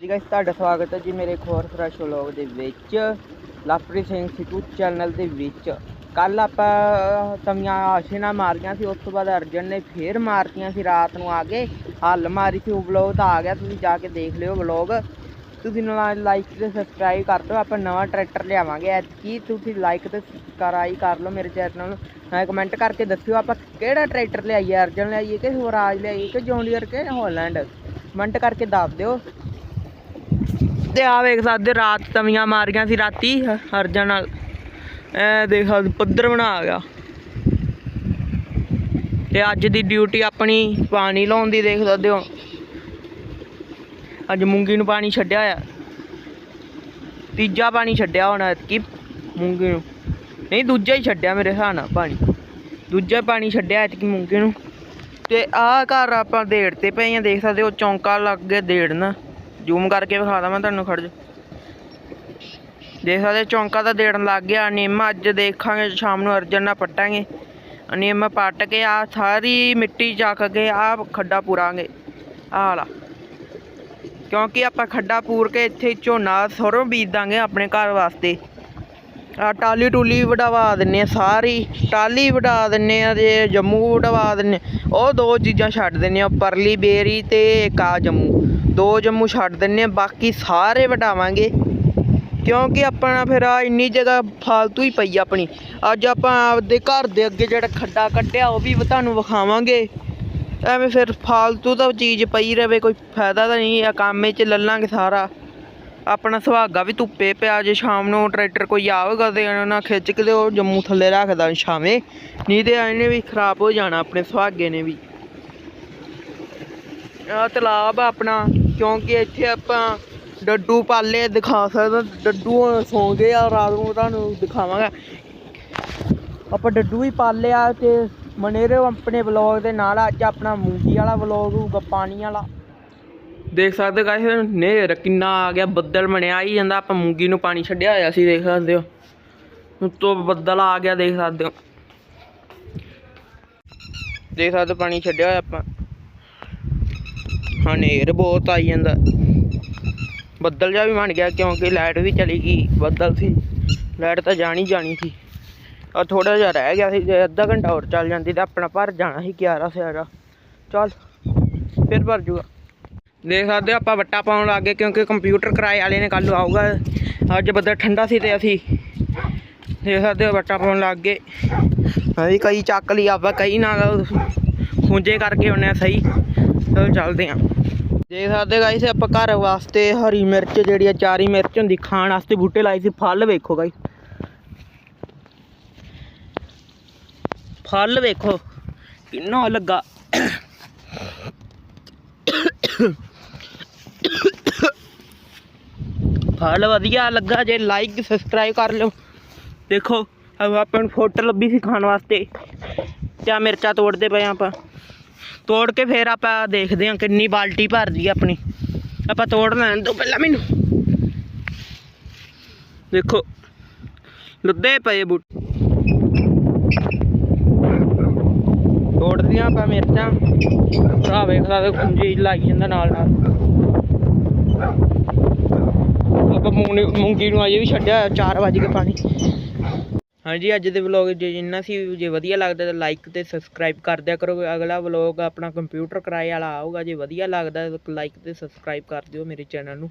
ਜੀ ਗਾਇਸ ਤੁਹਾਡਾ ਸਵਾਗਤ ਹੈ ਜੀ ਮੇਰੇ ਖੋਰ ਹੋਰ ਫਰੈਸ਼ ਵਲੌਗ ਦੇ ਵਿੱਚ। ਲਵਪ੍ਰੀਤ ਸਿੰਘ ਸਿੱਧੂ ਚੈਨਲ ਦੇ ਵਿੱਚ। ਕੱਲ ਆਪਾਂ ਤਮੀਆਂ ਆਸ਼ੇ ਮਾਰੀਆਂ ਸੀ, ਉਸ ਤੋਂ ਬਾਅਦ ਅਰਜਨ ਨੇ ਫੇਰ ਮਾਰਤੀਆਂ ਸੀ ਰਾਤ ਨੂੰ ਆ ਕੇ। ਹੱਲ ਮਾਰੀ ਸੀ, ਉਹ ਵਲੌਗ ਤਾਂ ਆ ਗਿਆ, ਤੁਸੀਂ ਜਾ ਕੇ ਦੇਖ ਲਿਓ ਵਲੌਗ। ਤੁਸੀਂ ਨਾਲ ਲਾਈਕ ਤੇ ਸਬਸਕ੍ਰਾਈਬ ਕਰ ਦਿਓ, ਆਪਾਂ ਨਵਾਂ ਟਰੈਕਟਰ ਲਿਆਵਾਂਗੇ। ਐਤਕੀ ਤੁਸੀਂ ਲਾਈਕ ਤੇ ਸਬਸਕ੍ਰਾਈਬ ਕਰ ਲਓ ਮੇਰੇ ਚੈਨਲ ਨੂੰ। ਨਾਲ ਕਮੈਂਟ ਕਰਕੇ ਦੱਸਿਓ ਆਪਾਂ ਕਿਹੜਾ ਟਰੈਕਟਰ ਲਿਆਈਏ, ਅਰਜਨ ਲਿਆਈਏ ਕਿ ਸਵਰਾਜ ਲਿਆਈਏ ਕਿ ਜੌਂਡੀਅਰ ਕਿ ਹੋਲੈਂਡ ਕਮੈਂਟ ਕਰਕੇ ਦੱਸ ਦਿਓ। ਤੇ ਆ ਵੇਖ ਸਕਦੇ ਹੋ, ਰਾਤ ਤਵੀਆਂ ਮਾਰੀਆਂ ਸੀ ਰਾਤੀ ਹ- ਨਾਲ। ਐ ਦੇਖ ਸਕਦੇ ਪੱਧਰ ਬਣਾ ਗਿਆ। ਤੇ ਅੱਜ ਦੀ ਡਿਊਟੀ ਆਪਣੀ ਪਾਣੀ ਲਾਉਣ ਦੀ ਦੇਖ ਸਕਦੇ ਹੋ। ਅੱਜ ਮੂੰਗੀ ਨੂੰ ਪਾਣੀ ਛੱਡਿਆ ਆ ਤੀਜਾ ਪਾਣੀ ਛੱਡਿਆ ਹੋਣਾ ਕੀ ਮੂੰਗੀ ਨੂੰ। ਨਹੀਂ ਦੂਜਾ ਹੀ ਛੱਡਿਆ ਮੇਰੇ ਹਿਸਾਬ ਨਾਲ ਪਾਣੀ। ਦੂਜਾ ਪਾਣੀ ਛੱਡਿਆ ਐਤਕੀ ਮੂੰਗੀ ਨੂੰ। ਤੇ ਆਹ ਘਰ ਆਪਾਂ ਦੇੜ ਤੇ ਪਏ ਆ ਦੇਖ ਸਕਦੇ ਹੋ ਚੌਂਕਾ ਲੱਗ ਗਿਆ ਦੇੜਨਾ। ਜ਼ੂਮ ਕਰਕੇ ਵਿਖਾ ਦਾਂ ਮੈਂ ਤੁਹਾਨੂੰ ਖੜ ਜਾ। ਦੇਖ ਸਕਦੇ ਚੌਂਕਾ ਤਾਂ ਦੇਣ ਲੱਗ ਗਿਆ। ਨਿੰਮ ਅੱਜ ਦੇਖਾਂਗੇ, ਸ਼ਾਮ ਨੂੰ ਅਰਜਨ ਨਾਲ ਪੱਟਾਂਗੇ। ਨਿੰਮ ਪੱਟ ਕੇ ਆ ਸਾਰੀ ਮਿੱਟੀ ਚੱਕ ਕੇ ਆ ਖੱਡਾ ਪੂਰਾਂਗੇ। ਆਹ ਵਾਲਾ ਕਿਉਂਕਿ ਆਪਾਂ ਖੱਡਾ ਪੂਰ ਕੇ ਇੱਥੇ ਝੋਨਾ ਸਰੋਂ ਬੀਜ ਦਾਂਗੇ ਆਪਣੇ ਘਰ ਵਾਸਤੇ। ਆ ਟਾਲੀ ਟੂਲੀ ਵਡਵਾ ਦਿੰਨੇ ਆ, ਸਾਰੀ ਟਾਲੀ ਵਡਾ ਦਿੰਨੇ ਆ ਤੇ ਜੰਮੂ ਵਡਵਾ ਦਿੰਨੇ ਉਹ ਦੋ ਚੀਜ਼ਾਂ ਛੱਡ ਦਿੰਨੇ ਆ, ਪਰਲੀ ਬੇਰੀ ਤੇ ਇੱਕ ਆ ਜੰਮੂ। ਦੋ ਜੰਮੂ ਛੱਡ ਦਿੰਨੇ ਆ, ਬਾਕੀ ਸਾਰੇ ਵਡਾਵਾਂਗੇ ਕਿਉਂਕਿ ਆਪਣਾ ਫਿਰ ਆ ਇੰਨੀ ਜਗ੍ਹਾ ਫਾਲਤੂ ਹੀ ਪਈ ਆਪਣੀ। ਅੱਜ ਆਪਾਂ ਆਪਦੇ ਘਰ ਦੇ ਅੱਗੇ ਜਿਹੜਾ ਖੱਡਾ ਕੱਢਿਆ, ਉਹ ਵੀ ਤੁਹਾਨੂੰ ਵਿਖਾਵਾਂਗੇ। ਐਵੇਂ ਫਿਰ ਫਾਲਤੂ ਤਾਂ ਚੀਜ਼ ਪਈ ਰਵੇ, ਕੋਈ ਫਾਇਦਾ ਤਾਂ ਨਹੀਂ ਆ, ਕੰਮੇ 'ਚ ਲੱਲਾਂਗੇ ਸਾਰਾ। ਆਪਣਾ ਸੁਹਾਗਾ ਵੀ ਧੁੱਪੇ ਪਿਆ ਜੇ ਸ਼ਾਮ ਨੂੰ ਟਰੈਕਟਰ ਕੋਈ ਆਵੇਗਾ ਤੇ ਉਹਨਾਂ ਖਿੱਚ ਕੇ ਉਹ ਜੰਮੂ ਥੱਲੇ ਰੱਖਦਾ ਛਾਵੇਂ। ਨਹੀਂ ਤੇ ਇਹਨੇ ਵੀ ਖਰਾਬ ਹੋ ਜਾਣਾ ਆਪਣੇ ਸੁਹਾਗੇ ਨੇ ਵੀ। ਆ ਤਲਾਬ ਆਪਣਾ, ਕਿਉਂਕਿ ਇੱਥੇ ਆਪਾਂ ਡੱਡੂ ਪਾਲੇ ਦਿਖਾ ਸਕਦਾ, ਡੱਡੂ ਹੁਣ ਸੌਂ ਗਏ ਆ, ਰਾਤ ਨੂੰ ਤੁਹਾਨੂੰ ਦਿਖਾਵਾਂਗਾ। ਆਪਾਂ ਡੱਡੂ ਵੀ ਪਾਲੇ ਆ ਤੇ ਮਨੇਰੇ ਆਪਣੇ ਵਲੌਗ ਦੇ ਨਾਲ ਅੱਜ ਆਪਣਾ ਮੂੰਗੀ ਵਾਲਾ ਵਲੌਗ ਹੋਊਗਾ, ਪਾਣੀ ਵਾਲਾ। ਦੇਖ ਸਕਦੇ ਗਾਇਸ ਨੇਰ ਕਿੰਨਾ ਆ ਗਿਆ, ਬੱਦਲ ਬਣਿਆ ਹੀ ਜਾਂਦਾ, ਆਪਾਂ ਮੂੰਗੀ ਨੂੰ ਪਾਣੀ ਛੱਡਿਆ ਹੋਇਆ ਸੀ, ਦੇਖ ਸਕਦੇ ਹੋ। ਉੱਤੋਂ ਬੱਦਲ ਆ ਗਿਆ, ਦੇਖ ਸਕਦੇ ਹੋ। ਦੇਖ ਸਕਦੇ ਹੋ ਪਾਣੀ ਛੱਡਿਆ ਹੋਇਆ ਆਪਾਂ। ਹਾਂ ਨੇਰ ਬਹੁਤ ਆਈ ਜਾਂਦਾ। ਬੱਦਲ ਜਾ ਵੀ ਬਣ ਗਿਆ, ਕਿਉਂਕਿ ਲਾਈਟ ਵੀ ਚਲੀ ਗਈ, ਬੱਦਲ ਸੀ। ਲਾਈਟ ਤਾਂ ਜਾਣੀ ਜਾਣੀ ਸੀ। ਆ ਥੋੜਾ ਜਿਹਾ ਰਹਿ ਗਿਆ ਸੀ, ਜੇ ਅੱਧਾ ਘੰਟਾ ਹੋਰ ਚੱਲ ਜਾਂਦੀ ਤਾਂ ਆਪਣਾ ਭਰ ਜਾਣਾ ਸੀ 11 ਸਿਆਰਾ। ਚੱਲ, ਫਿਰ ਭਰ ਜੂਗਾ। ਦੇਖ ਸਕਦੇ ਹੋ ਆਪਾਂ ਵੱਟਾ ਪਾਉਣ ਲੱਗ ਗਏ ਕਿਉਂਕਿ ਕੰਪਿਊਟਰ ਕਿਰਾਏ ਵਾਲੇ ਨੇ ਕੱਲ ਆਊਗਾ। ਅੱਜ ਬੱਦਲ ਠੰਡਾ ਸੀ ਤੇ ਅਸੀਂ ਦੇਖ ਸਕਦੇ ਹੋ ਵੱਟਾ ਪਾਉਣ ਲੱਗ ਗਏ। ਅਸੀਂ ਕਈ ਚੱਕ ਲਈ ਆਪਾਂ, ਕਈ ਨਾਲ ਖੁੰਝੇ ਕਰਕੇ ਉਹਨੇ ਸਹੀ। ਚਲੋ ਚੱਲਦੇ ਆਂ ਦੇਖ ਸਕਦੇ ਗਾਈਸ ਆਪਾਂ ਘਰ ਵਾਸਤੇ ਹਰੀ ਮਿਰਚ ਜਿਹੜੀ ਆ, ਚਾਰੀ ਮਿਰਚ ਹੁੰਦੀ, ਖਾਣ ਵਾਸਤੇ ਬੂਟੇ ਲਾਏ ਸੀ। ਫਲ ਵੇਖੋ ਗਾਈਸ ਫਲ ਵੇਖੋ। ਕਿੰਨਾ ਲੱਗਾ। ਫਲ ਵਧੀਆ ਲੱਗਾ, ਜੇ ਲਾਈਕ ਸਬਸਕ੍ਰਾਈਬ ਕਰ ਲਿਓ। ਦੇਖੋ ਆਪਾਂ ਨੂੰ ਫੋਟੋ ਲੱਭੀ ਸੀ ਖਾਣ ਵਾਸਤੇ। ਤੇ ਆ ਮਿਰਚਾਂ ਤੋੜਦੇ ਪਏ ਆਪਾਂ। ਤੋੜ ਕੇ ਫਿਰ ਆਪਾਂ ਦੇਖਦੇ ਹਾਂ ਕਿੰਨੀ ਬਾਲਟੀ ਭਰਦੀ ਆ ਆਪਣੀ। ਆਪਾਂ ਤੋੜ ਲੈਣ ਤੋਂ ਪਹਿਲਾਂ ਮੈਨੂੰ। ਦੇਖੋ, ਲੁੱਦੇ ਪਏ ਬੂਟ ਤੋੜਦੀਆਂ ਆਪਾਂ ਮਿਰਚਾਂ। ਭਰਾ ਵੇਖਦਾ ਤੇ ਖੁੰਝੀ ਲਾਈ ਜਾਂਦਾ ਨਾਲ ਨਾਲ ਆਪਾਂ ਮੂੰਗੀ ਮੂੰਗੀ ਨੂੰ ਅਜੇ ਵੀ ਛੱਡਿਆ 4 ਵਜੇ ਕੇ ਪਾਣੀ। ਹਾਂਜੀ, ਅੱਜ ਦੇ ਵਲੌਗ ਜੇ ਜਿੰਨਾ ਸੀ, ਜੇ ਵਧੀਆ ਲੱਗਦਾ ਤਾਂ ਲਾਈਕ ਤੇ ਸਬਸਕ੍ਰਾਈਬ ਕਰ ਦਿਆ ਕਰੋ। ਅਗਲਾ ਵਲੌਗ ਆਪਣਾ ਕੰਪਿਊਟਰ ਕਿਰਾਏ ਵਾਲਾ ਆਊਗਾ, ਜੇ ਵਧੀਆ ਲੱਗਦਾ ਤਾਂ ਲਾਈਕ ਤੇ ਸਬਸਕ੍ਰਾਈਬ ਕਰ ਦਿਓ ਮੇਰੇ ਚੈਨਲ ਨੂੰ।